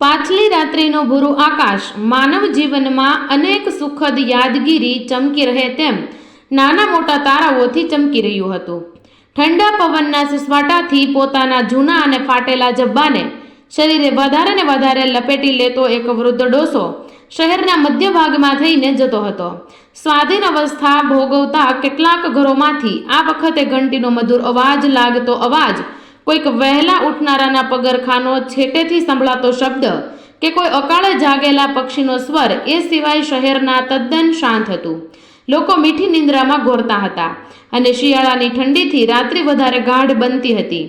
પાછલી રાત્રિનો ભૂરું આકાશ માનવ જીવનમાં અનેક સુખદ યાદગીરી ચમકી રહે તેમ નાના મોટા તારાઓથી ચમકી રહ્યું હતું. ઠંડા પવનના સુસવાટાથી પોતાના જૂના અને ફાટેલા જબ્બાને શરીરે વધારે ને વધારે લપેટી લેતો એક વૃદ્ધ ડોસો શહેરના મધ્ય ભાગમાં થઈને જતો હતો. સ્વાધીન અવસ્થા ભોગવતા કેટલાક ઘરોમાંથી આ વખતે ઘંટીનો મધુર અવાજ લાગતો અવાજ કોઈક વહેલા ઉઠનારાના પગરખાનો છેટેથી સંભળાતો શબ્દ કે કોઈ અકાળે જાગેલા પક્ષીનો સ્વર એ સિવાય શહેરના તદ્દન શાંત હતું. લોકો મીઠી નિંદ્રામાં ઘોરતા હતા અને શિયાળાની ઠંડીથી રાત્રિ વધારે ગાઢ બનતી હતી.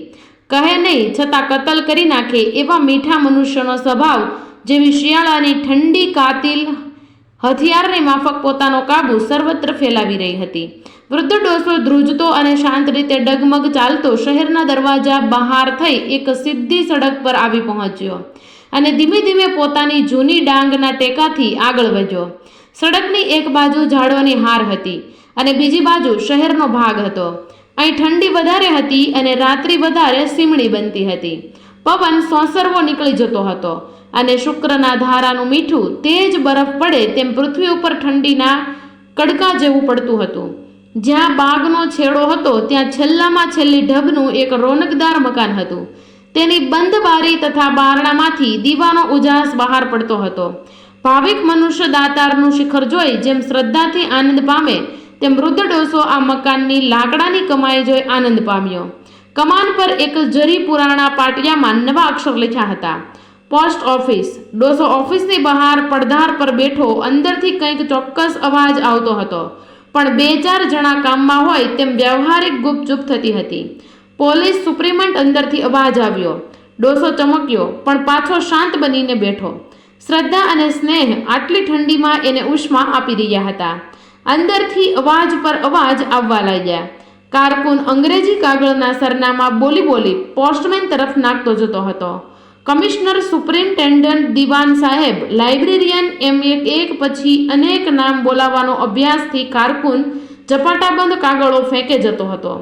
કહે નહીં, છતાં કતલ કરી નાખે એવા મીઠા મનુષ્યનો સ્વભાવ જેવી શિયાળાની ઠંડી કાતિલ હથિયારની માફક પોતાનો કાબુ સર્વત્ર ફેલાવી રહી હતી. વૃદ્ધ ડોસો ધ્રુજતો અને શાંત રીતે ડગમગ ચાલતો શહેરના દરવાજા બહાર થઈ એક સીધી સડક પર આવી પહોંચ્યો અને ધીમે ધીમે પોતાની જૂની ડાંગના ટેકાથી આગળ વધ્યો. સડકની એક બાજુ ઝાડવાની હાર હતી અને બીજી બાજુ શહેરનો ભાગ હતો. અહીં ઠંડી વધારે હતી અને રાત્રિ વધારે સીમણી બનતી હતી. પવન સોંસરવો નીકળી જતો હતો. અને શુક્રના ધારાનું મીઠું તે જ બરફ પડે તેમ પૃથ્વી ઉપર ઠંડીના કડકા જેવું પડતું હતું. જ્યાં બાગનો છેડો હતો, ત્યાં છેલ્લામાં છેલ્લી ઢબનું એક રોનકદાર મકાન હતું. તેની બંધ બારી તથા બારણામાંથી દીવાનો ઉજાસ બહાર પડતો હતો. ભાવિક મનુષ્ય દાતારનું શિખર જોઈ જેમ શ્રદ્ધાથી આનંદ પામે, તેમ વૃદ્ધ ડોસો આ મકાનની લાકડાની કમાઈ જોઈ આનંદ પામ્યો. કમાન પર એક જરી પુરાણા પાટિયામાં નવા અક્ષર લખ્યા હતા. Post office. ડોસો ઓફિસની બહાર પડધાર પર બેઠો, અંદરથી કંઈક ચોક્કસ અવાજ આવતો હતો. પણ બે ચાર જણા કામમાં હોય તેમ વ્યવહારિક ગુપચુપ થતી હતી. પોલીસ સુપ્રીમન્ટ અંદરથી અવાજ આવ્યો. ડોસો ચમક્યો, પણ પાછો શાંત બનીને બેઠો. શ્રદ્ધા અને સ્નેહ આટલી ઠંડીમાં એને ઉષ્મા આપી રહ્યા હતા. અંદરથી અવાજ પર અવાજ આવવા લાગ્યા. કારકુન અંગ્રેજી કાગળના સરનામા બોલી બોલી પોસ્ટમેન તરફ નાખતો જતો હતો. કમિશનર સુપ્રિન્ટેન્ડન્ટ દિવાન સાહેબ, લાઇબ્રેરિયન એમ એક એક પછી અનેક નામ બોલાવવાનો અભ્યાસથી કારકુન ઝપાટાબંધ કાગળો ફેંકે જતો હતો.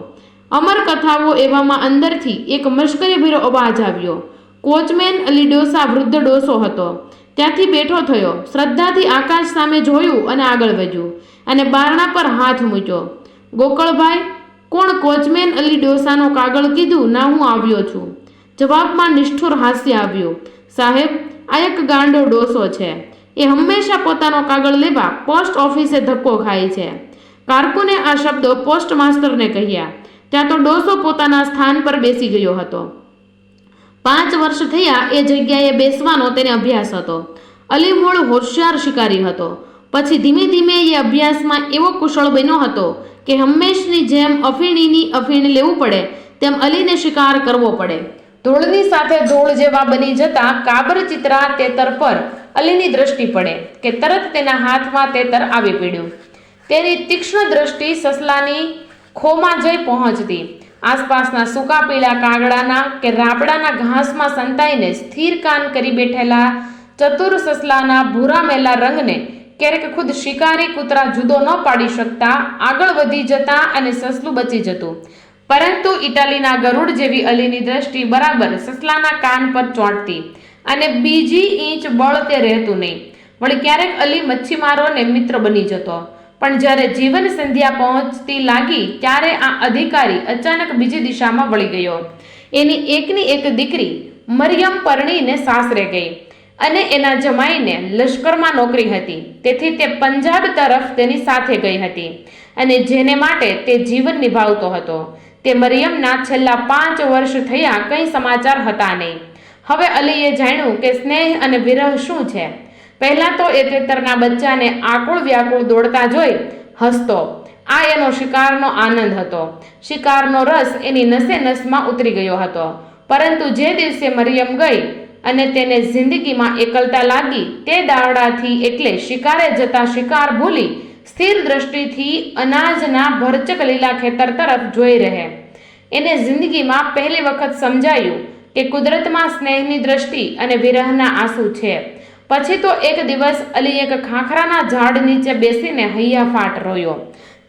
અમર કથાઓ એવામાં અંદરથી એક મશ્કરીભર્યો અવાજ આવ્યો. કોચમેન અલી ડોસા વૃદ્ધ ડોસો હતો. ત્યાંથી બેઠો થયો, શ્રદ્ધાથી આકાશ સામે જોયું અને આગળ વધ્યું અને બારણા પર હાથ મૂક્યો. ગોકળભાઈ, કોણ કોચમેન અલી ડોસાનો કાગળ કીધું? ના, હું આવ્યો છું. જવાબમાં નિષ્ઠુર હાસ્ય આવ્યું. સાહેબ, આ એક ગાંડો ડોસો છે. એ હંમેશા પોતાનો કાગળ લેવા પોસ્ટ ઓફિસે ધક્કો ખાય છે. કારકુને આ શબ્દો પોસ્ટ માસ્ટરને કહ્યા. ત્યાં તો ડોસો પોતાના સ્થાન પર બેસી ગયો હતો. પાંચ વર્ષ થયા એ જગ્યાએ બેસવાનો તેને અભ્યાસ હતો. અલી મૂળ હોશિયાર શિકારી હતો. પછી ધીમે ધીમે એ અભ્યાસમાં એવો કુશળ બન્યો હતો કે હંમેશની જેમ અફીણીની અફીણ લેવું પડે, તેમ અલીને શિકાર કરવો પડે. ધૂળની સાથે ધૂળ જેવા બની જતા કાબર ચિત્રા તેતર પર અલીની દ્રષ્ટિ પડે કે તરત તેના હાથમાં તેતર આવી પડ્યું. તેની તીક્ષ્ણ દ્રષ્ટિ સસલાની ખોમાં જઈ પહોંચતી. આસપાસના સૂકા પીળા કાગડાના કે રાબડાના ઘાસમાં સંતાઈને સ્થિર કાન કરી બેઠેલા ચતુર સસલાના ભૂરા મેલા રંગને ક્યારેક ખુદ શિકારી કૂતરા જુદો ન પાડી શકતા આગળ વધી જતા અને સસલું બચી જતું. પરંતુ ઇટાલીના ગરુડ જેવી અલીની દ્રષ્ટિ બરાબર સસલાના કાન પર ચોંટતી અને બીજી ઇંચ બળ તે રહેતું નહીં. વળી ક્યારેક અલી મચ્છીમારોને મિત્ર બની જતો. પણ જ્યારે જીવન સંધ્યા પહોંચતી લાગી, ત્યારે આ અધિકારી અચાનક બીજી દિશામાં વળી ગયો. એની એકની એક દીકરી મરિયમ પરણીને સાસરે ગઈ અને એના જમાઈને લશ્કરમાં નોકરી હતી. તેથી તે પંજાબ તરફ તેની સાથે ગઈ હતી અને જેને માટે તે જીવન નિભાવતો હતો. તે મરિયમના છેલ્લા પાંચ વર્ષ થયા કંઈ સમાચાર હતા નહીં. હવે અલીએ જાણ્યું કે સ્નેહ અને વિરહ શું છે. પહેલાં તો એ તેતરના બચ્ચાને આકુળ વ્યાકુળ દોડતા જોઈ હસતો. આ એનો શિકારનો આનંદ હતો. શિકારનો રસ એની નસે નસમાં ઉતરી ગયો હતો. પરંતુ જે દિવસે મરિયમ ગઈ અને તેને જિંદગીમાં એકલતા લાગી તે દાવડાથી એટલે શિકારે જતા શિકાર ભૂલી સ્થિર દ્રષ્ટિથી અનાજના ભરચક લીલા ખેતર તરફ જોઈ રહે. એને જિંદગીમાં પહેલી વખત સમજાયું કે કુદરતમાં સ્નેહની દ્રષ્ટિ અને વિરહના આંસુ છે. પછી તો એક દિવસ અલી એક ખાખરાના ઝાડ નીચે બેસીને હૈયાફાટ રોયો.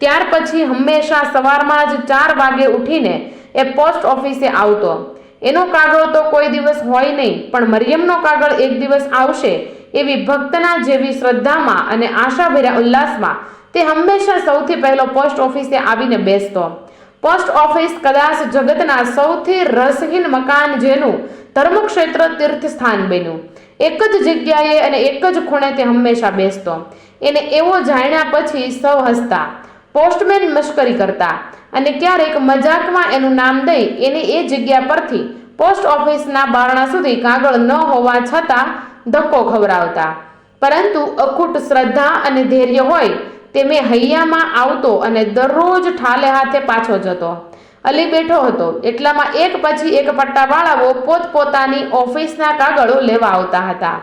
ત્યાર પછી હંમેશા સવારમાં જ ચાર વાગે ઉઠીને એ પોસ્ટ ઓફિસે આવતો. એનો કાગળ તો કોઈ દિવસ હોય નહીં, પણ મરિયમનો કાગળ એક દિવસ આવશે એવી ભક્તના જેવી શ્રદ્ધામાં અને આશાભર્યા ઉલ્લાસમાં તે હંમેશા સૌથી પહેલો પોસ્ટ ઓફિસે આવીને બેસતો. પોસ્ટ ઓફિસ કદાચ જગતના સૌથી રસહીન મકાન જેનું ધર્મક્ષેત્ર તીર્થસ્થાન બન્યું. એક જ જગ્યાએ અને એક જ ખૂણે તે હંમેશા બેસતો. એને એવો જાણ્યા પછી સૌ હસતા. પોસ્ટમેન મશ્કરી કરતા અને ક્યારેક મજાકમાં એનું નામ દઈ એને એ જગ્યા પરથી પોસ્ટ ઓફિસના બારણા સુધી કાગળ ન હોવા છતાં ધક્કો ખવડાવતા. પરંતુ અખૂટ શ્રદ્ધા અને ધૈર્ય હોય તે મેં હૈયામાં આવતો અને દરરોજ ઠાલે હાથે પાછો જતો. અલી બેઠો હતો. એટલામાં એક પછી એક પટ્ટાવાળાઓ પોતપોતાની ઓફિસના કાગળો લેવા આવતા હતા.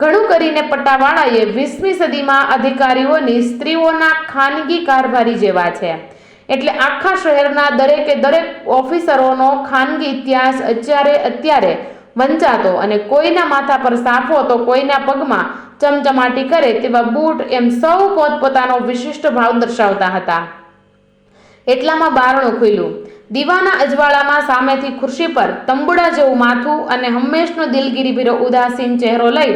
ઘણું કરીને પટ્ટાવાળાએ વીસમી સદીમાં અધિકારીઓની સ્ત્રીઓના ખાનગી કારભારી જેવા છે. એટલે આખા શહેરના દરેકે દરેક ઓફિસરોનો ખાનગી ઇતિહાસ અત્યારે અત્યારે વંચાતો અને કોઈના માથા પર સાફો તો કોઈના પગમાં ચમચમાટી કરે તેવા બૂટ એમ સૌ પોતપોતાનો વિશિષ્ટ ભાવ દર્શાવતા હતા. એટલામાં બારણું ખુલ્યું. દીવાના અજવાળામાં સામેથી ખુરશી પર તંબુડા જેવું માથું અને હંમેશનો દિલગીરી ભીરો ઉદાસીન ચહેરો લઈ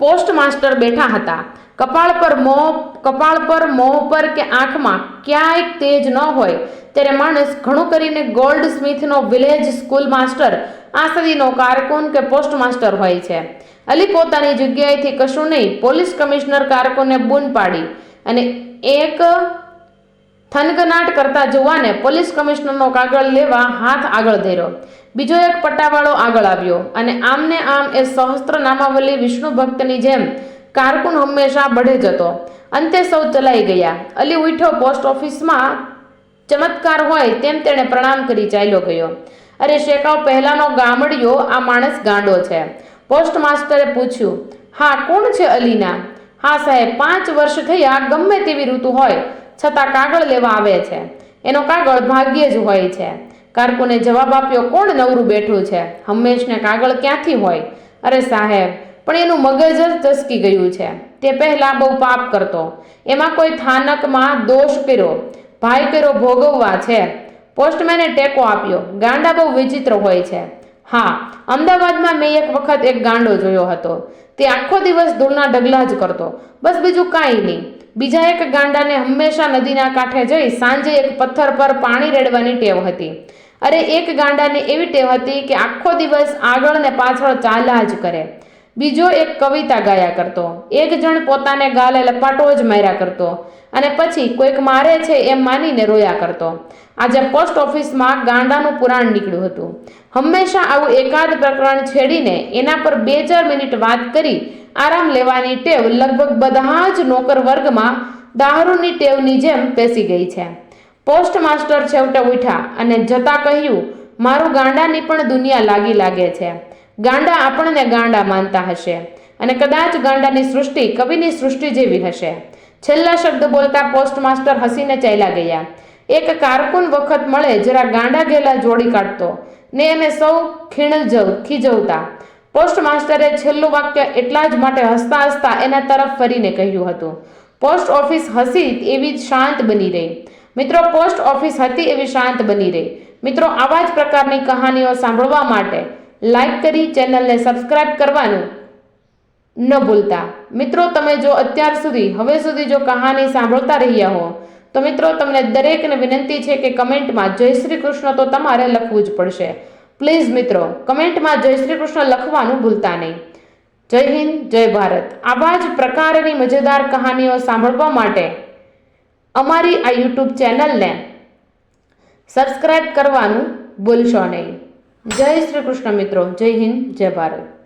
પોસ્ટ માસ્ટર બેઠા હતા. કપાળ પર મોં, કપાળ પર મોં પર કે આંખમાં ક્યાંય તેજ ન હોય, ત્યારે માણસ ઘણું કરીને ગોલ્ડ સ્મિથનો વિલેજ સ્કૂલ માસ્ટર આ સદીનો કારકુન કે પોસ્ટ માસ્ટર હોય છે. અલી પોતાની જગ્યાએથી કશું નહીં, પોલીસ કમિશનર કારકુને બૂન પાડી અને એક થનગનાટ કરતા જુવાને પોલીસ કમિશનરનો કાગળ લેવા હાથ આગળ ધર્યો. બીજો એક પટ્ટાવાળો આગળ આવ્યો અને આમને આમ એ સહસ્ત્ર નામાવલી વિષ્ણુ ભક્તની જેમ કારકુન હંમેશા બઢે જતો. અંતે સૌ ચલાઈ ગયા. અલી ઉઠ્યો પોસ્ટ ઓફિસમાં ચમત્કાર હોય તેમ તેણે પ્રણામ કરી ચાલ્યો ગયો. અરે શેકાવ, પહેલાનો ગામડિયો, આ માણસ ગાંડો છે. પોસ્ટ માસ્ટરે પૂછ્યું, હા, કોણ છે અલીના? હા, સાહેબ, પાંચ વર્ષ થયા ગમે તેવી ઋતુ હોય, છતાં કાગળ લેવા આવે છે. એનો કાગળ ભાગ્યે જ હોય છે. કારકુને જવાબ આપ્યો, કોણ નવરું બેઠું છે? હંમેશને કાગળ ક્યાંથી હોય? અરે સાહેબ પણ એનું મગજ જ ચસકી ગયું છે. તે પહેલાં બહુ પાપ કરતો. એમાં કોઈ થાનકમાં દોષ કર્યો. ભાઈ કર્યો ભોગવવા છે. પોસ્ટમેને ટેકો આપ્યો. ગાંડા બહુ વિચિત્ર હોય છે. હા, અમદાવાદમાં મેં એક વખત એક ગાંડો જોયો હતો. તે આખો દિવસ ધૂળના ડગલા જ કરતો. બસ બીજું કાંઈ નહીં. બીજા એક ગાંડાને હંમેશા નદીના કાંઠે જઈ સાંજે એક પથ્થર પર પાણી રેડવાની ટેવ હતી. અરે એક ગાંડાને એવી ટેવ હતી કે આખો દિવસ આગળ ને પાછળ ચાલ્યા જ કરે. બીજો એક કવિતા ગાયા કરતો. એક જણ પોતાને ગાલે લપાટો જ માર્યા કરતો. અને પછી કોઈક મારે છે એમ માનીને રોયા કરતો. આજે પોસ્ટ ઓફિસમાં ગાંડાનું પુરાણ નીકળ્યું હતું. હંમેશા આવું એકાદ પ્રકરણ છેડીને એના પર બે ચાર મિનિટ વાત કરી આરામ લેવાની ટેવ લગભગ બધા જ નોકર વર્ગમાં દારૂની ટેવની જેમ પેસી ગઈ છે. પોસ્ટ માસ્ટર છેવટે ઉઠ્યા અને જતા કહ્યું, મારું ગાંડાની પણ દુનિયા લાગી લાગે છે. ગાંડા આપણને ગાંડા માનતા હશે અને કદાચ ગાંડાની સૃષ્ટિ કવિની સૃષ્ટિ જેવી હશે. છેલ્લા શબ્દ બોલતા પોસ્ટ માસ્ટર હસીને ચાલ્યા ગયા. એક કારકુન વખત મળે જરા ગાંડા ગેલા જોડી કાઢતો ને એને સૌ ખીણ જવ, ખીજવતા. પોસ્ટ માસ્ટરે છેલ્લું વાક્ય એટલા જ માટે હસતા હસતા એના તરફ ફરીને કહ્યું હતું, પોસ્ટ ઓફિસ હસી એવી શાંત બની રહી. મિત્રો, પોસ્ટ ઓફિસ હતી એવી શાંત બની રહી. મિત્રો, આવા જ પ્રકારની કહાનીઓ સાંભળવા માટે લાઈક કરી ચેનલને સબસ્ક્રાઇબ કરવાનું ન ભૂલતા. મિત્રો, તમે જો અત્યાર સુધી, હવે સુધી જો કહાની સાંભળતા રહ્યા હો, તો મિત્રો, તમને દરેકને વિનંતી છે કે કમેન્ટમાં જય શ્રી કૃષ્ણ તો તમારે લખવું જ પડશે. પ્લીઝ મિત્રો, કમેન્ટમાં જય શ્રી કૃષ્ણ લખવાનું ભૂલતા નહીં. જય હિન્દ, જય ભારત. આવા જ પ્રકારની મજેદાર કહાનીઓ સાંભળવા માટે અમારી આ યુટ્યુબ ચેનલને સબસ્ક્રાઇબ કરવાનું ભૂલશો નહીં. જય શ્રી કૃષ્ણ મિત્રો જય હિન્દ જય ભારત.